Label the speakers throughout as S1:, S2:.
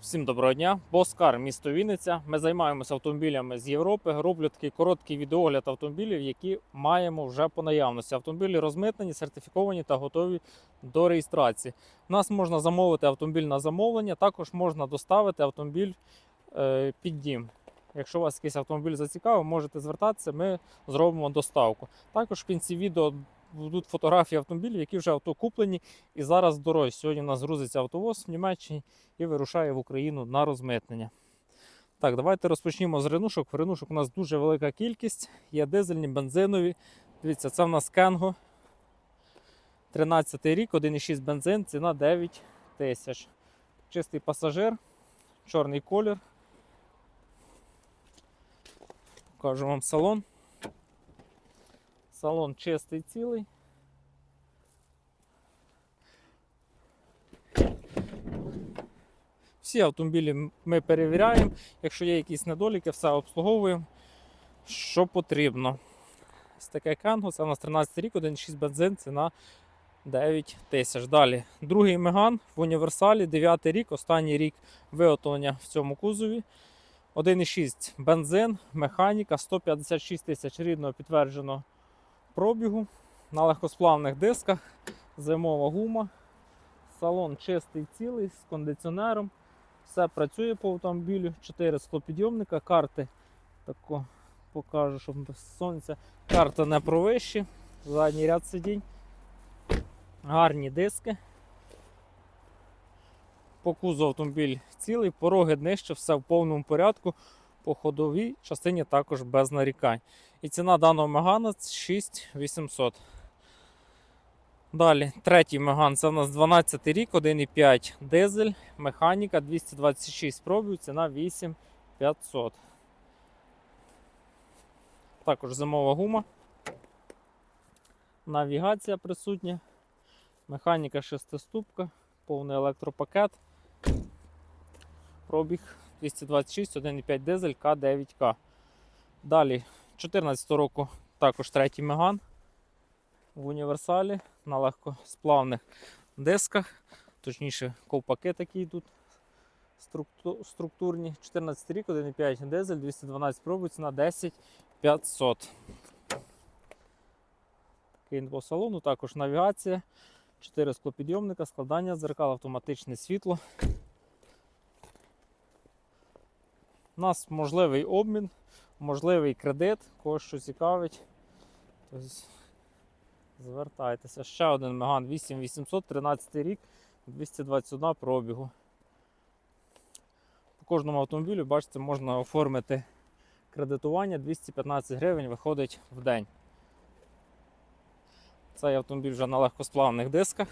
S1: Всім доброго дня. Боскар, місто Вінниця. Ми займаємося автомобілями з Європи. Роблю такий короткий відеогляд автомобілів, які маємо вже по наявності. Автомобілі розмитнені, сертифіковані та готові до реєстрації. У нас можна замовити автомобіль на замовлення, також можна доставити автомобіль е, під дім. Якщо вас якийсь автомобіль зацікавив, можете звертатися, ми зробимо доставку. Також в кінці відео будуть фотографії автомобілів, які вже авто куплені і зараз в дорозі. Сьогодні у нас грузиться автовоз в Німеччині і вирушає в Україну на розмитнення. Так, давайте розпочнімо з ренушок. Ренушок у нас дуже велика кількість. Є дизельні, бензинові. Дивіться, це в нас Кенго. 13 рік, 1,6 бензин, ціна 9 тисяч. Чистий пасажир, чорний колір. Покажу вам салон. Салон чистий цілий. Всі автомобілі ми перевіряємо. Якщо є якісь недоліки, все обслуговуємо. Що потрібно. Ось таке Кенго, це у нас 13 рік, 1,6 бензин, ціна 9 тисяч. Далі. Другий Меган в універсалі, 9 рік, останній рік виготовлення в цьому кузові. 1,6 бензин, механіка, 156 тисяч рідного підтвердженого пробігу. На легкосплавних дисках, зимова гума. Салон чистий цілий з кондиціонером. Все працює по автомобілю. 4 склопідйомника, карти тако покажу, щоб без сонця. Карта не провищі. Задній ряд сидінь. Гарні диски. По кузу автомобіль цілий, пороги днище, все в повному порядку. По ходовій частині також без нарікань. І ціна даного Мегана 6800. Далі, третій Меган, це у нас 12 рік, 1,5 дизель, механіка 226 пробів, ціна 8500. Також зимова гума. Навігація присутня. Механіка шестиступка, повний електропакет. Пробіг 226, 1,5 дизель К9К. Далі 14 року також третій Меган в універсалі на легкосплавних дисках. Точніше, ковпаки такі тут структурні. 14 рік, 1,5 дизель, 212 пробів, ціна 10 500. Такий по салону, також навігація, 4 склопідйомника, складання дзеркал, автоматичне світло. У нас можливий обмін, можливий кредит, когось що цікавить. Тобто, звертайтеся. Ще один Меган 8800, 13 рік, 221 пробігу. По кожному автомобілю, бачите, можна оформити кредитування 215 гривень виходить в день. Цей автомобіль вже на легкосплавних дисках.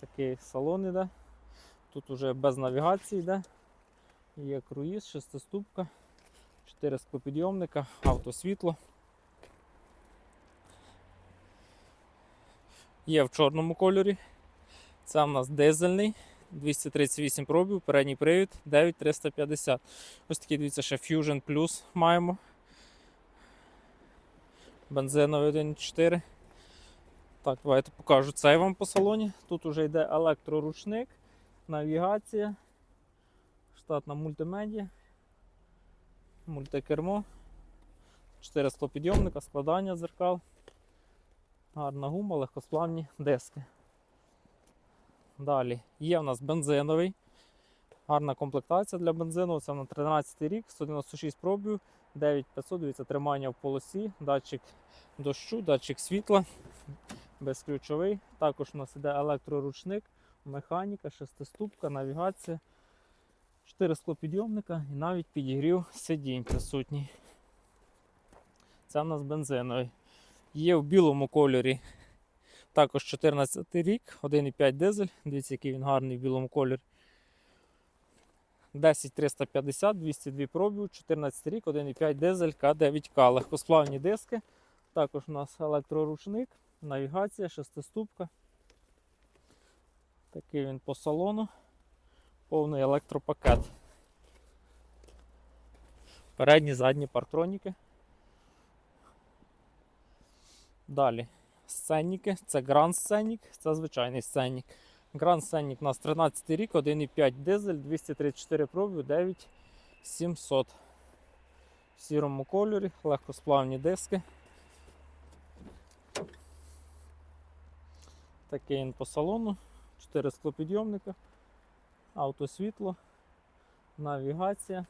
S1: Такий салон іде. Тут уже без навігації йде. Є круїз, шестиступка, 4 склопідйомника, автосвітло. Є в чорному кольорі. Це в нас дизельний, 238 пробів, передній привід 9350. Ось такий, дивіться, ще Fusion Plus маємо. Бензиновий 1.4. Так, давайте покажу цей вам по салоні. Тут вже йде електроручник, навігація, штатна мультимедіа, мультикермо, 4 склопідйомника, складання дзеркал. Гарна гума, легкосплавні диски. Далі є в нас бензиновий. Гарна комплектація для бензину. Це на 13 рік, 196 пробів, 9500, дивіться, тримання в полосі, датчик дощу, датчик світла, безключовий. Також у нас іде електроручник, механіка, шестиступка, навігація, 4 склопідйомника і навіть підігрів сидінь присутній. Це в нас бензиновий. Є в білому кольорі. Також 14 рік, 1,5 дизель. Дивіться, який він гарний в білому кольорі. 10350, 202 пробів, 14 рік, 1,5 дизель К9К. Легкосплавні диски. Також у нас електроручник, навігація, шестиступка. Такий він по салону. Повний електропакет. Передні, задні партроніки. Далі сценники, це гранд сценник, це звичайний сценник. Grand Scenic у нас 13 рік, 1,5 дизель, 234 пробів, 9700. В сірому кольорі, легкосплавні диски. Такий він по салону, 4 склопідйомника, автосвітло, навігація.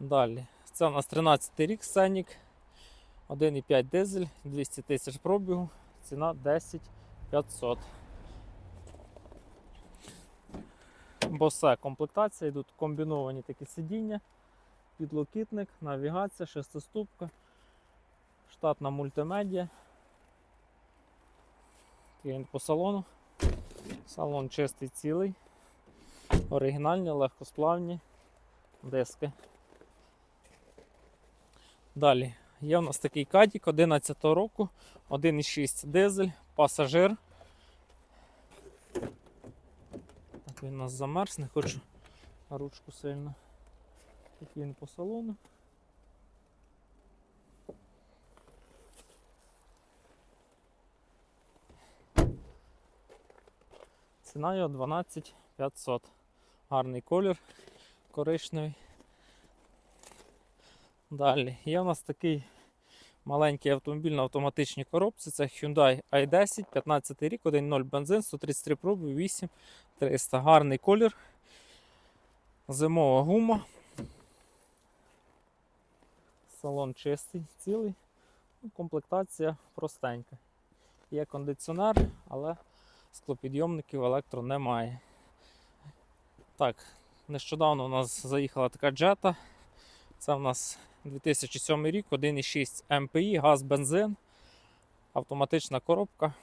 S1: Далі. Це у нас 13 рік Сенік. 1,5 дизель, 200 тисяч пробігу, ціна 10 500. Босе комплектація, йдуть комбіновані такі сидіння, підлокітник, навігація, шестиступка, штатна мультимедіа. Такий він по салону. Салон чистий цілий, оригінальні, легкосплавні диски. Далі є у нас такий кадік 11 року, 1,6 дизель, пасажир. Так він у нас замерз, не хочу ручку сильно. Такий він по салону. Ціна його 12 500. Гарний колір коричневий. Далі є у нас такий маленький автомобіль на автоматичній коробці. Це Hyundai i10, 15 рік, 1.0 бензин, 133 проби, 8 300. Гарний колір. Зимова гума. Салон чистий, цілий. Ну, Комплектація простенька. Є кондиціонер, але склопідйомників електро немає. Так, нещодавно у нас заїхала така джета. Це в нас 2007 рік, 1,6 МПІ, газ, бензин, автоматична коробка.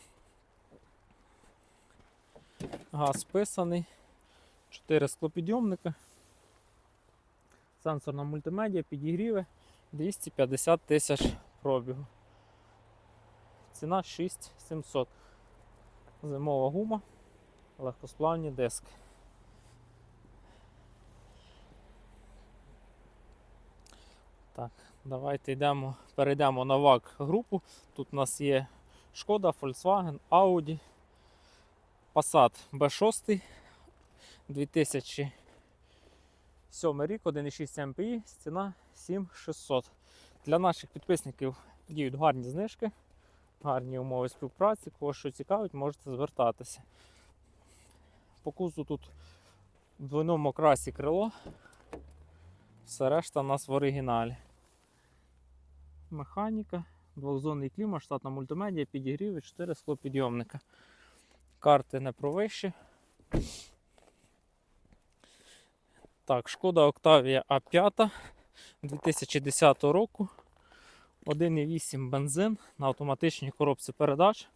S1: Газ вписаний, 4 склопідйомника, сенсорна мультимедіа, підігріви, 250 тисяч пробігу. Ціна 6700. Зимова гума, легкосплавні диски. Так, давайте йдемо, перейдемо на ВАК групу. Тут у нас є Шкода, Volkswagen, Audi, Passat B6 2007 рік, 1,6 MPI, ціна 7600. Для наших підписників діють гарні знижки, гарні умови співпраці. Кого що цікавить, можете звертатися. По кузу тут в двойному окрасі крило. Все решта у нас в оригіналі. Механіка, двохзонний клімат, штатна мультимедіа, підігрів і 4 склопідйомника. Карти не провищі. Так, шкода Octavia A5 2010 року. 1,8 бензин на автоматичній коробці передач.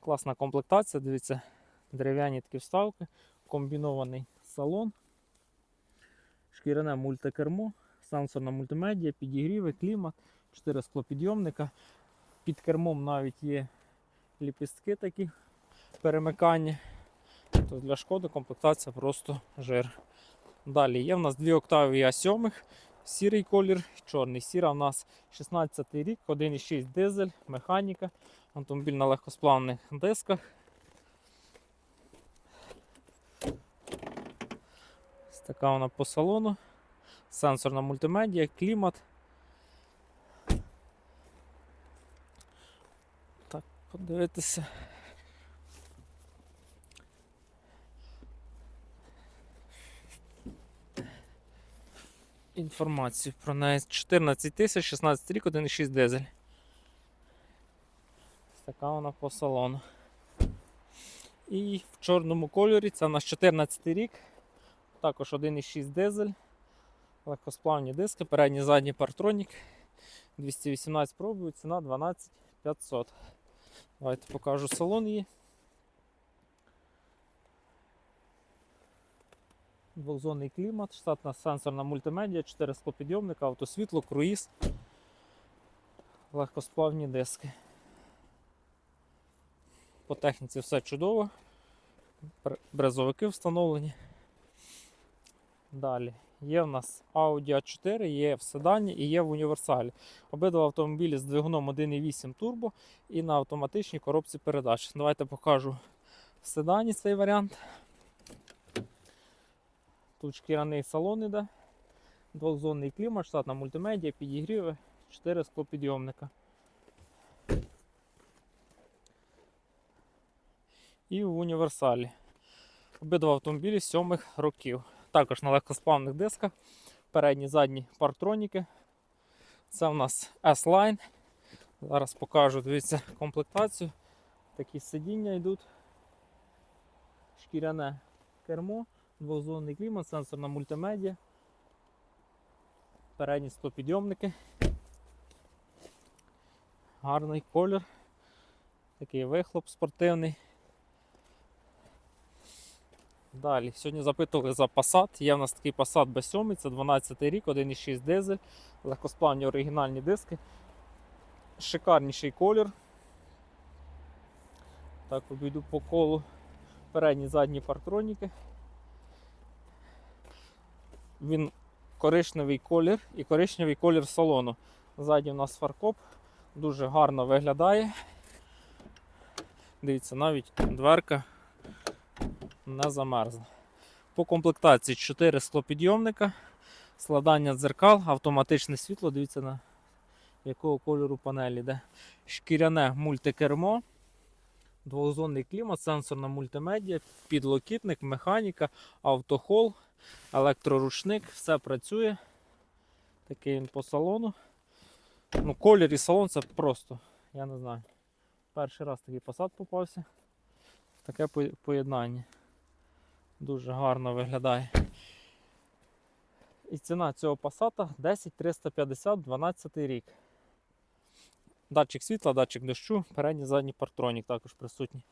S1: Класна комплектація, дивіться, дерев'яні такі вставки, комбінований салон, шкіряне мультикермо, сенсорна мультимедіа, підігріви, клімат, 4 склопідйомника. Під кермом навіть є ліпістки такі перемикання. То для шкоди комплектація просто жир. Далі є в нас дві октави А7, сірий колір, чорний. Сіра у нас 16 рік, 1,6 дизель, механіка, автомобіль на легкосплавних дисках. Така вона по салону. Сенсорна мультимедіа, клімат. Так, подивитися. Інформацію про неї 14 тисяч, 16 рік, 1,6 дизель. Така вона по салону. І в чорному кольорі це у нас 14 рік. Також 1,6 дизель. Легкосплавні диски, передній задній партронік. 218 пробую, ціна 12 500. Давайте покажу салон її. Двохзонний клімат, штатна сенсорна мультимедіа, 4 склопідйомника, автосвітло, круїз, легкосплавні диски. По техніці все чудово. Брезовики встановлені. Далі Є в нас Audi A4, є в седані і є в універсалі. Обидва автомобілі з двигуном 1.8 турбо і на автоматичній коробці передач. Давайте покажу в седані цей варіант. Тут шкіряний салон іде, двохзонний клімат, штатна мультимедіа, підігріви, 4 склопідйомника. І в універсалі. Обидва автомобілі сьомих років. Також на легкосплавних дисках. Передні, задні партроніки. Це в нас S-Line. Зараз покажу, дивіться, комплектацію. Такі сидіння йдуть. Шкіряне кермо, двозонний клімат, сенсорна мультимедіа. Передні стопідйомники. Гарний колір. Такий вихлоп спортивний. Далі, сьогодні запитували за Passat. Є в нас такий Passat B7, це 12 рік, 1,6 дизель, легкосплавні оригінальні диски. Шикарніший колір. Так, обійду по колу. Передні задні партроніки. Він коричневий колір і коричневий колір салону. Ззаді у нас фаркоп, дуже гарно виглядає. Дивіться, навіть дверка не замерзла. По комплектації 4 склопідйомника, складання дзеркал, автоматичне світло. Дивіться, на якого кольору панель йде. Шкіряне мультикермо, двохзонний клімат, сенсорна мультимедіа, підлокітник, механіка, автохол, електроручник, все працює. Такий він по салону. Ну, колір і салон це просто, я не знаю. Перший раз такий посад попався. Таке поєднання. Дуже гарно виглядає. І ціна цього пасата 10 350 12 рік. Датчик світла, датчик дощу, передній задній партронік також присутній.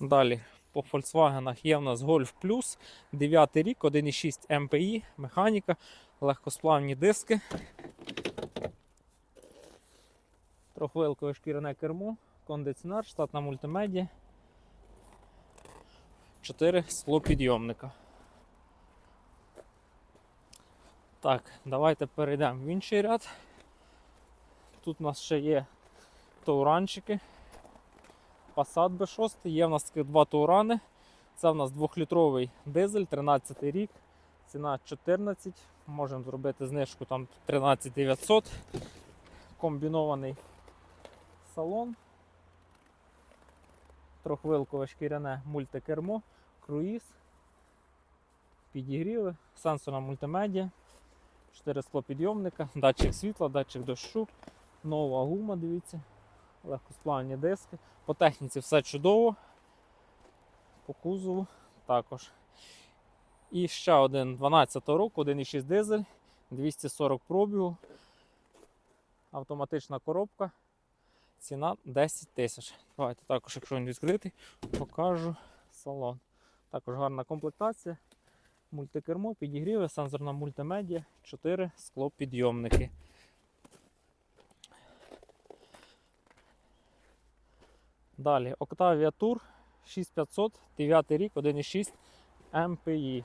S1: Далі по Volkswagen є в нас Golf Plus, 9 рік, 1,6 MPI, механіка, легкосплавні диски. Трохвилкове шкіряне кермо, кондиціонер, штатна мультимедіа. 4 склопідйомника. Так, давайте перейдемо в інший ряд. Тут у нас ще є тауранчики. Passat B6, є в нас два таурани. Це в нас 2-літровий дизель, 13 рік, ціна 14, можемо зробити знижку там 13 900. Комбінований салон. Трохвилкове шкіряне мультикермо, круїз, підігріви, сенсорна мультимедіа, 4 склопідйомника, датчик світла, датчик дощу, нова гума, дивіться, легкосплавні диски. По техніці все чудово. По кузову також. І ще один 12 року, 1,6 дизель, 240 пробігу, автоматична коробка. Ціна 10 тисяч. Давайте також, якщо він відкритий, покажу салон. Також гарна комплектація. Мультикермо, підігріви, сенсорна мультимедіа, 4 склопідйомники. Далі Octavia Tour 6500, 9 рік, 1,6 MPI.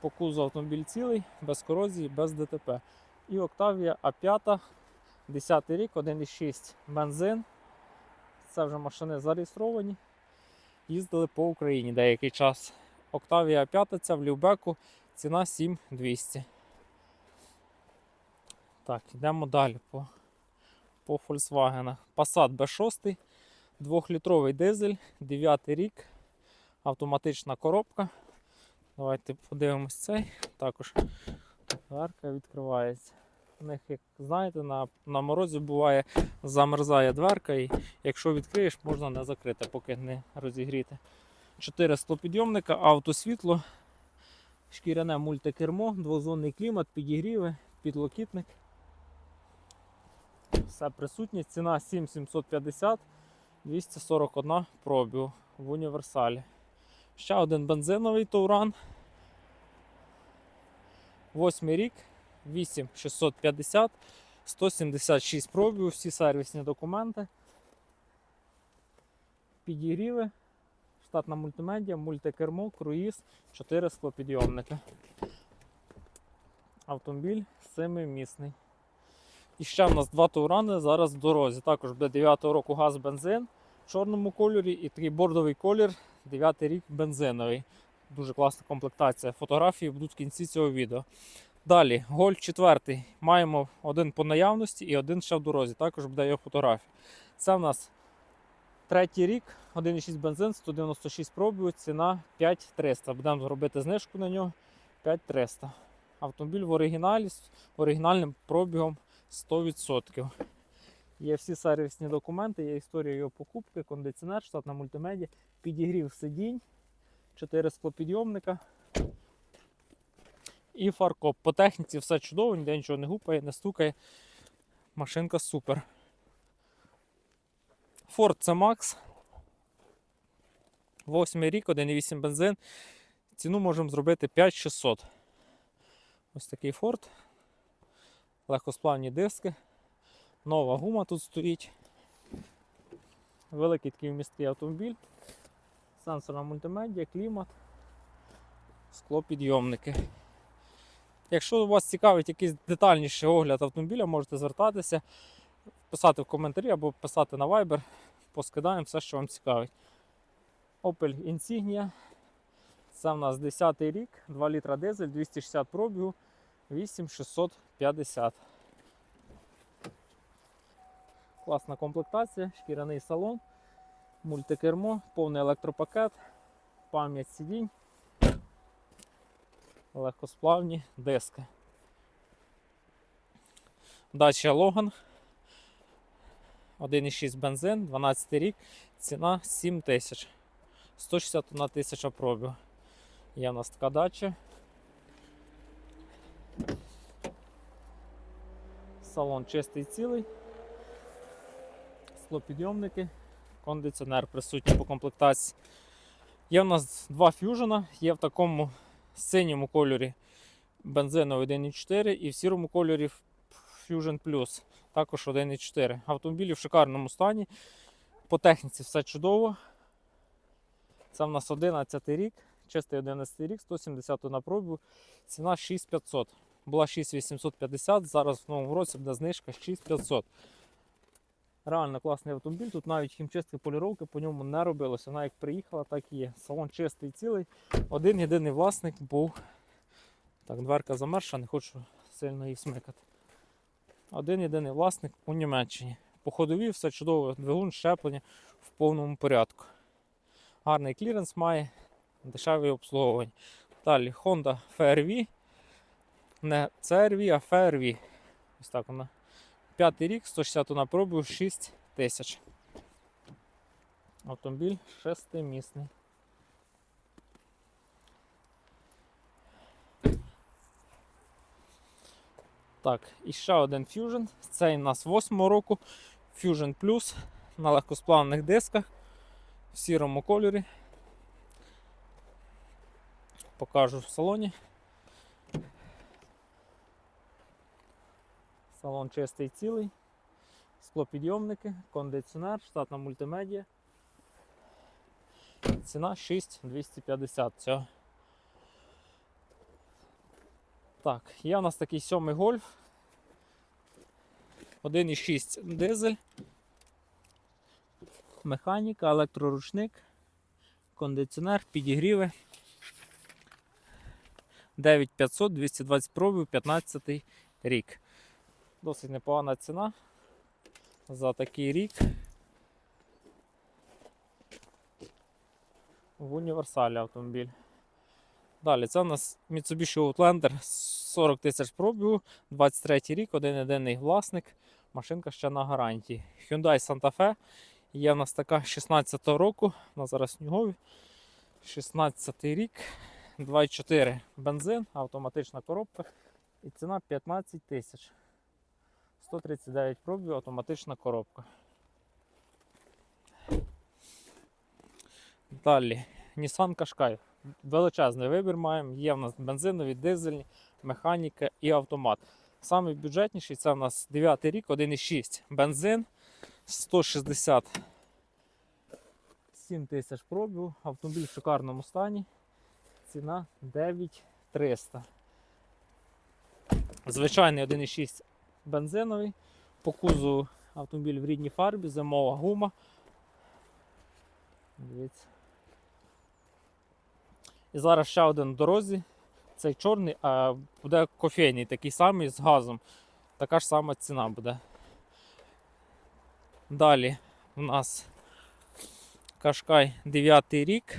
S1: По кузу автомобіль цілий, без корозії, без ДТП. І Octavia A5 10 рік, 1,6 бензин. Це вже машини зареєстровані. Їздили по Україні деякий час. Octavia 5 в Любеку, ціна 7200. Так, йдемо далі по, по Volkswagen. Passat B6, 2-літровий дизель, 9 рік, автоматична коробка. Давайте подивимось цей. Також дверка відкривається. У них, як знаєте, на, на морозі буває замерзає дверка, і якщо відкриєш, можна не закрити, поки не розігріти. 4 склопідйомника, автосвітло, шкіряне мультикермо, двозонний клімат, підігріви, підлокітник. Все присутнє. Ціна 7750, 241 пробігу в універсалі. Ще один бензиновий Тауран. Восьмий рік, 8650, 176 пробігів, всі сервісні документи. Підігріви, штатна мультимедіа, мультикермо, круїз, 4 склопідйомники. Автомобіль семимісний. І ще в нас два таурани зараз в дорозі. Також буде 9 року газ бензин в чорному кольорі і такий бордовий колір, 9 рік бензиновий. Дуже класна комплектація. Фотографії будуть в кінці цього відео. Далі, Гольф 4. Маємо один по наявності і один ще в дорозі. Також буде його фотографія. Це в нас третій рік, 1,6 бензин, 196 пробів, ціна 5300. Будемо робити знижку на нього 5300. Автомобіль в оригіналі з оригінальним пробігом 100%. Є всі сервісні документи, є історія його покупки, кондиціонер, штатна мультимедіа, підігрів сидінь, 4 склопідйомника і фаркоп. По техніці все чудово, ніде нічого не гупає, не стукає. Машинка супер. Ford C-Max. 8 рік, 1,8 бензин. Ціну можемо зробити 5600. Ось такий Ford. Легкосплавні диски. Нова гума тут стоїть. Великий такий вмісткий автомобіль. Сенсорна мультимедіа, клімат, склопідйомники. Якщо вас цікавить якийсь детальніший огляд автомобіля, можете звертатися, писати в коментарі або писати на Viber, поскидаємо все, що вам цікавить. Opel Insignia. Це в нас 10 й рік, 2 літра дизель, 260 пробігу, 8650. Класна комплектація, шкіряний салон, мультикермо, повний електропакет, пам'ять сидінь, легкосплавні диски. Дача Логан. 1,6 бензин, 12 рік, ціна 7 тисяч. 161 тисяча пробів. Є в нас така дача. Салон чистий цілий. Склопідйомники, кондиціонер присутній по комплектації. Є в нас два фюжена, є в такому синьому кольорі бензиновий 1.4 і в сірому кольорі Fusion Plus, також 1.4. Автомобілі в шикарному стані. По техніці все чудово. Це в нас 11 рік, чистий 11 рік, 170 на пробу, ціна 6500. Була 6850, зараз в новому році буде знижка 6500. Реально класний автомобіль. Тут навіть хімчистки поліровки по ньому не робилося. Вона як приїхала, так і є. Салон чистий цілий. Один єдиний власник був. Так, дверка замерша, не хочу сильно її смикати. Один єдиний власник у Німеччині. По ходові все чудово, двигун, щеплення в повному порядку. Гарний кліренс має, дешеве обслуговування. Далі Honda FRV. Не CRV, а FRV. Ось так вона. П'ятий рік, 160 на пробу, 6 тисяч. Автомобіль шестимісний. Так, і ще один Fusion. Цей у нас 8 року. Fusion Plus на легкосплавних дисках в сірому кольорі. Покажу в салоні. Салон чистий цілий, склопідйомники, кондиціонер, штатна мультимедіа. Ціна 6250 цього. Так, є у нас такий сьомий гольф. 1,6 дизель. Механіка, електроручник, кондиціонер, підігріви. 9500, 220 пробів, 15 рік. Досить непогана ціна за такий рік. В універсалі автомобіль. Далі, це у нас Mitsubishi Outlander 40 тисяч пробігу, 23 рік, один єдиний власник. Машинка ще на гарантії. Hyundai Santa Fe. Є в нас така 16 року, вона зараз снігові. 16 рік, 2,4 бензин, автоматична коробка. І ціна 15 тисяч. 139 пробів, автоматична коробка. Далі, Nissan Qashqai. Величезний вибір маємо. Є в нас бензинові, дизельні, механіка і автомат. Самий бюджетніший це у нас 9 рік, 1,6 бензин, 167 тисяч пробігу. Автомобіль в шикарному стані. Ціна 9300. Звичайний 1,6 бензиновий. По кузову автомобіль в рідній фарбі, зимова гума. Дивіться. І зараз ще один в дорозі. Цей чорний, а буде кофейний, такий самий з газом. Така ж сама ціна буде. Далі у нас Кашкай 9 рік,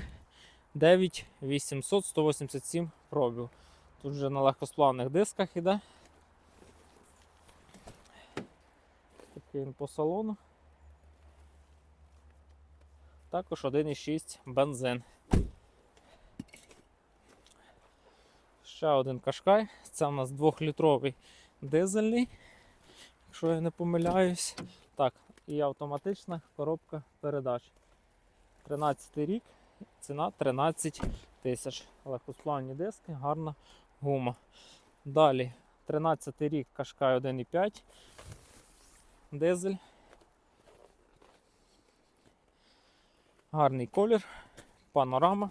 S1: 9800 187 пробів. Тут вже на легкосплавних дисках іде. Він по салону. Також 1,6 бензин. Ще один кашкай. Це у нас 2-літровий дизельний, якщо я не помиляюсь. Так, і автоматична коробка передач. 13 рік, ціна 13 тисяч. Легкосплавні диски, гарна гума. Далі 13 рік Кашкай 1,5. Дизель. Гарний колір, панорама.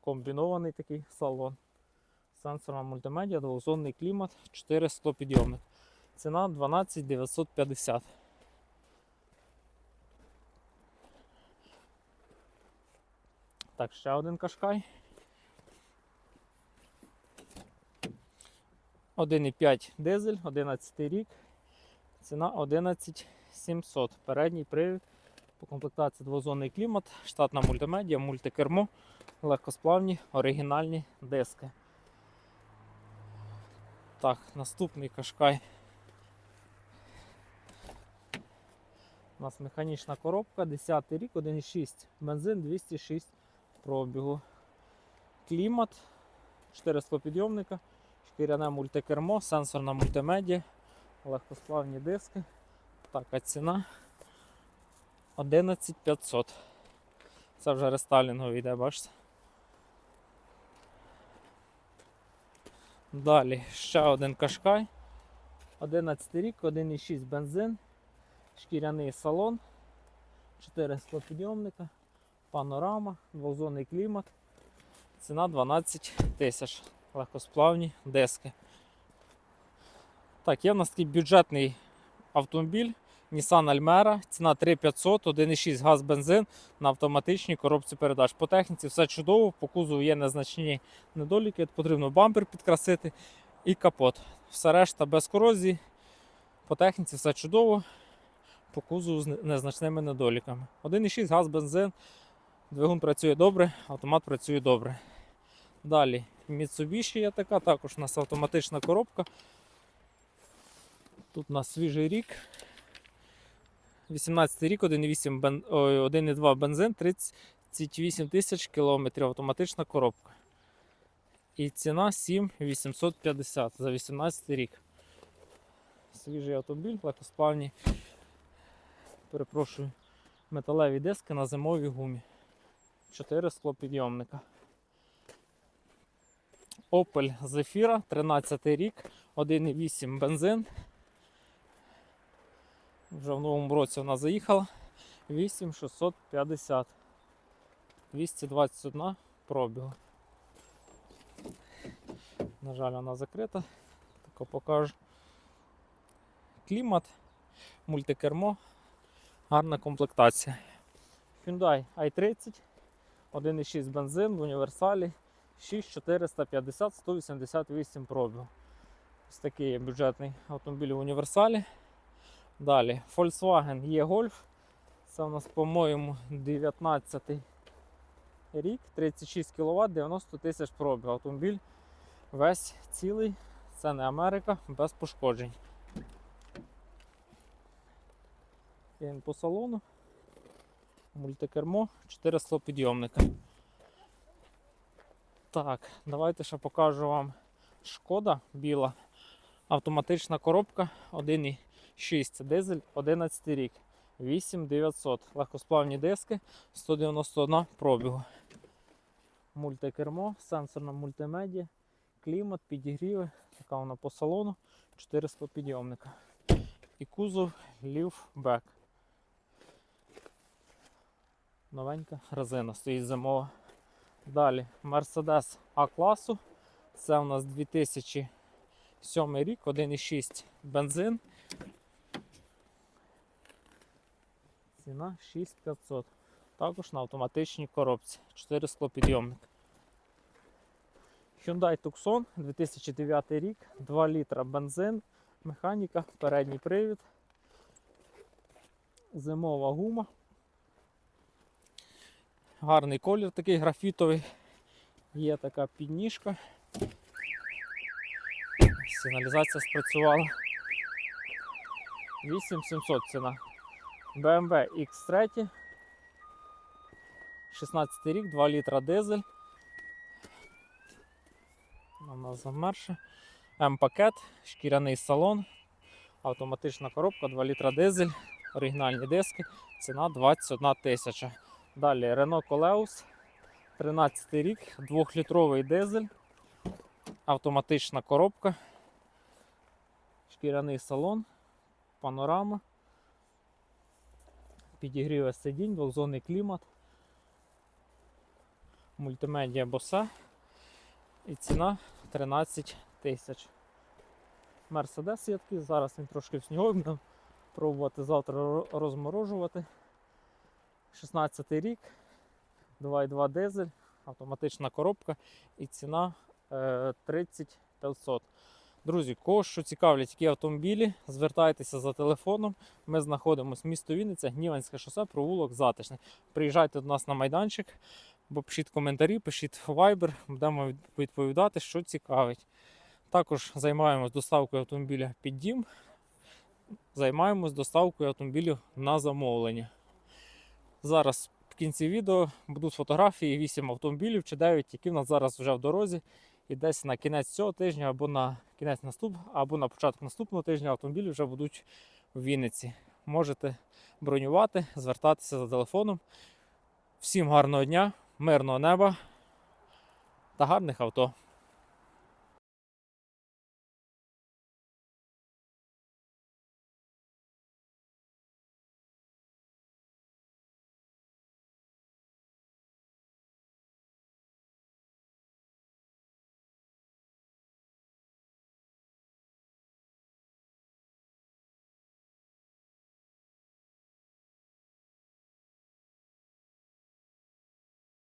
S1: Комбінований такий салон. Сенсорна мультимедіа, двозонний клімат, 400 підйомник. Ціна 12 950. Так, ще один кашкай. 1,5 дизель, 11 рік. Ціна 11 700. Передній привід. По комплектації двозонний клімат, штатна мультимедіа, мультикермо, легкосплавні, оригінальні диски. Так, наступний кашкай. У нас механічна коробка, 10 рік, 1,6 бензин, 206 пробігу. Клімат, 4 склопідйомника, шкіряне мультикермо, сенсорна мультимедіа, легкосплавні диски. Так, а ціна 11500. Це вже рестайлінговий йде, бачите? Далі ще один кашкай. 11 рік, 1,6 бензин, шкіряний салон, 4 склопідйомника, панорама, двозонний клімат. Ціна 12 тисяч. Легкосплавні диски. Так, є в нас такий бюджетний автомобіль Nissan Almera, ціна 3500, 1,6 газ бензин на автоматичній коробці передач. По техніці все чудово, по кузову є незначні недоліки, потрібно бампер підкрасити і капот. Все решта без корозії. По техніці все чудово, по кузову з незначними недоліками. 1,6 газ бензин, двигун працює добре, автомат працює добре. Далі Mitsubishi є така, також у нас автоматична коробка. Тут у нас свіжий рік. 18 рік, 1,8 бен... 1,2 бензин, 38 тисяч кілометрів автоматична коробка. І ціна 7850 за 18 рік. Свіжий автомобіль, легкосплавні, перепрошую, металеві диски на зимовій гумі. 4 склопідйомника. Opel Zafira, 13 рік, 1,8 бензин. Вже в новому році вона заїхала. 8650. 221 пробігу. На жаль, вона закрита. Тако покажу. Клімат, мультикермо, гарна комплектація. Hyundai i30, 1,6 бензин в універсалі, 6450 188 пробігу. Ось такий бюджетний автомобіль в універсалі. Далі Volkswagen E-Golf. Це у нас, по-моєму, 19 рік, 36 кВт, 90 тисяч пробіг. Автомобіль весь цілий, це не Америка, без пошкоджень. Він по салону, мультикермо, 4 підйомника. Так, давайте ще покажу вам шкода біла. Автоматична коробка 1,6 дизель 11 рік. 8900. Легкосплавні диски, 191 пробігу. Мультикермо, сенсорна мультимедіа, клімат, підігріви, така вона по салону, 400 підйомника. І кузов лівбек. Новенька резина стоїть зимова. Далі Mercedes А класу. Це у нас 2007 рік, 1,6 бензин. Ціна 6500. Також на автоматичній коробці. 4 склопідйомник. Hyundai Tucson 2009 рік, 2 літра бензин, механіка, передній привід, зимова гума. Гарний колір такий графітовий. Є така підніжка. Сигналізація спрацювала. 8700 ціна. BMW X3. 16 рік, 2 літра дизель. Вона замерша. М-пакет, шкіряний салон, автоматична коробка, 2 літра дизель, оригінальні диски, ціна 21 тисяча. Далі Renault Coleus, 13 рік, 2-літровий дизель, автоматична коробка, шкіряний салон, панорама, підігріве сидінь, двохзонний клімат, мультимедіа боса і ціна 13 тисяч. Мерседес є такий, зараз він трошки в снігу, будемо пробувати завтра розморожувати. 16 рік, 2,2 дизель, автоматична коробка і ціна е, 30 500. Друзі, кого що цікавлять такі автомобілі, звертайтеся за телефоном. Ми знаходимося в місто Вінниця, Гніванське шосе, провулок Затишний. Приїжджайте до нас на майданчик, бо пишіть коментарі, пишіть Viber, будемо відповідати, що цікавить. Також займаємось доставкою автомобіля під дім, займаємось доставкою автомобілів на замовлення. Зараз в кінці відео будуть фотографії 8 автомобілів чи 9, які в нас зараз вже в дорозі. І десь на кінець цього тижня або на кінець наступ, або на початок наступного тижня автомобілі вже будуть в Вінниці. Можете бронювати, звертатися за телефоном. Всім гарного дня, мирного неба та гарних авто.